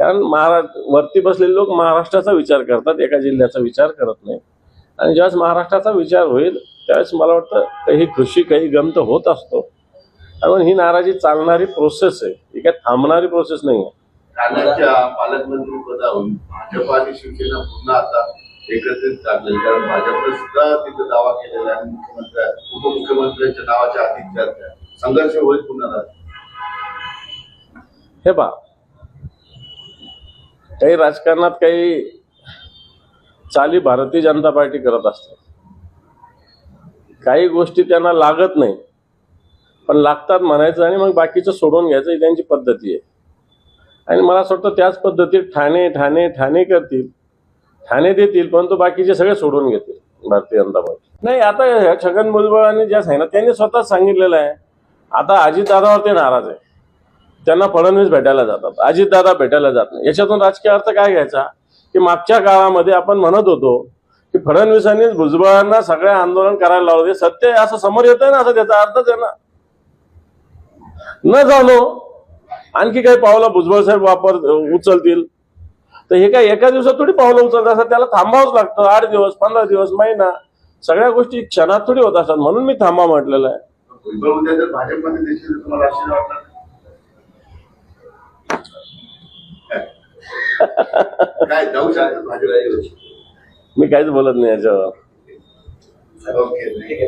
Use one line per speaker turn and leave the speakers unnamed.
कारण महारा वरती बसलेले लोक महाराष्ट्राचा विचार करतात एका जिल्ह्याचा विचार करत नाही आणि ज्यावेळेस महाराष्ट्राचा विचार होईल त्यावेळेस मला वाटतं काही खुशी काही गम तर होत असतो कारण ही नाराजी चालणारी प्रोसेस आहे ही काय थांबणारी प्रोसेस नाही आहे
ठाण्याच्या पालकमंत्री पदावरून भाजप आणि शिवसेना पुन्हा आता एकत्रित चाललेली कारण भाजपने सुद्धा तिथे दावा केलेला आहे आणि मुख्यमंत्री उपमुख्यमंत्र्यांच्या नावाच्या आधी चर्चा आहे. संघर्ष होईल पुन्हा आता.
हे पहा काही राजकारणात काही चाली भारतीय जनता पार्टी करत असतात काही गोष्टी त्यांना लागत नाही. पण लागतात म्हणायचं आणि मग बाकीचं सोडून घ्यायचं ही त्यांची पद्धती आहे. आणि मला असं वाटतं त्याच पद्धतीत ठाणे ठाणे ठाणे करतील. ठाणे देतील परंतु बाकीचे सगळे सोडून घेतील भारतीय जनता पार्टी. नाही आता ह्या छगन आणि ज्या सांगितलं त्यांनी स्वतःच सांगितलेलं आहे. आता अजितदादावर ते नाराज आहे. त्यांना फडणवीस भेटायला जातात अजितदादा भेटायला जात नाही. याच्यातून राजकीय अर्थ काय घ्यायचा? की मागच्या काळामध्ये आपण म्हणत होतो की फडणवीसांनीच भुजबळांना सगळे आंदोलन करायला लावले सत्य असं समोर येतंय ना असं त्याचा अर्थच आहे ना. न जाणो आणखी काही पावलं भुजबळ साहेब वापर उचलतील. तर हे काय एका दिवसात थोडी पावलं उचलत असतात त्याला थांबावंच लागतं. आठ दिवस पंधरा दिवस महिना सगळ्या गोष्टी क्षणात थोडी होत असतात. म्हणून मी थांबा म्हटलेलं आहे.
काय जाऊ शकतात भाजप
मी काहीच बोलत नाही याच्यावर.
ओके